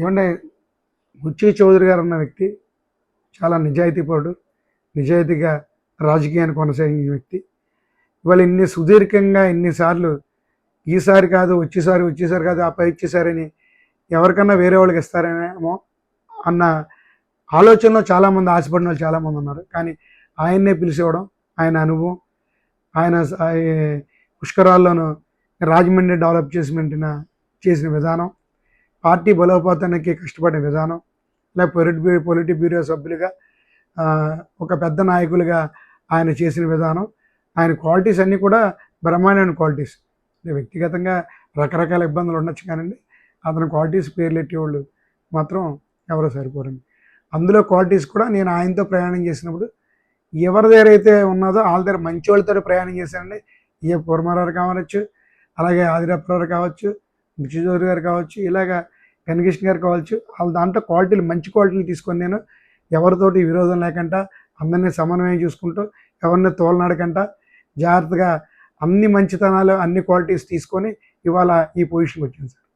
ఏమంటే బుచ్చి చౌదరి గారు అన్న వ్యక్తి చాలా నిజాయితీపరుడు నిజాయితీగా రాజకీయాన్ని కొనసాగించిన వ్యక్తి. ఇవాళ ఇన్ని సుదీర్ఘంగా ఇన్నిసార్లు ఈసారి కాదు వచ్చేసారి వచ్చేసారి కాదు ఆ పై ఇచ్చేసారని ఎవరికన్నా వేరే వాళ్ళకి ఇస్తారేమో అన్న ఆలోచనలో చాలామంది ఆశపడిన వాళ్ళు చాలామంది ఉన్నారు. కానీ ఆయన్నే పిలిచేవడం ఆయన అనుభవం ఆయన స- పుష్కరాల్లోనూ రాజమండ్రి డెవలప్ చేసిన చేసిన విధానం పార్టీ బలోపేతానికి కష్టపడిన విధానం లేక పొలిట్ బ్యూరో పొలిట్ బ్యూరో సభ్యులుగా ఒక పెద్ద నాయకులుగా ఆయన చేసిన విధానం ఆయన క్వాలిటీస్ అన్నీ కూడా బ్రహ్మాండమైన క్వాలిటీస్. వ్యక్తిగతంగా రకరకాల ఇబ్బందులు ఉండొచ్చు కానండి అతని క్వాలిటీస్ పేర్లెట్టేవాళ్ళు మాత్రం ఎవరో సరిపోరండి. అందులో క్వాలిటీస్ కూడా నేను ఆయనతో ప్రయాణం చేసినప్పుడు ఎవరి దగ్గర అయితే ఉన్నదో వాళ్ళ దగ్గర మంచి వాళ్ళతో ప్రయాణం చేశానండి. ఏ పూర్మారావు కావచ్చు అలాగే ఆదిరప్రావు కావచ్చు బుచ్చిచౌదరి గారు కావచ్చు ఇలాగా కనికృష్ణ గారు కావచ్చు వాళ్ళ దాంట్లో క్వాలిటీలు మంచి క్వాలిటీలు తీసుకొని నేను ఎవరితోటి విరోధం లేకుండా అందరినీ సమన్వయం చూసుకుంటూ ఎవరిని తోలనాడకుండా జాగ్రత్తగా అన్ని మంచితనాలు అన్ని క్వాలిటీస్ తీసుకొని ఇవాళ ఈ పొజిషన్కి వచ్చింది సార్.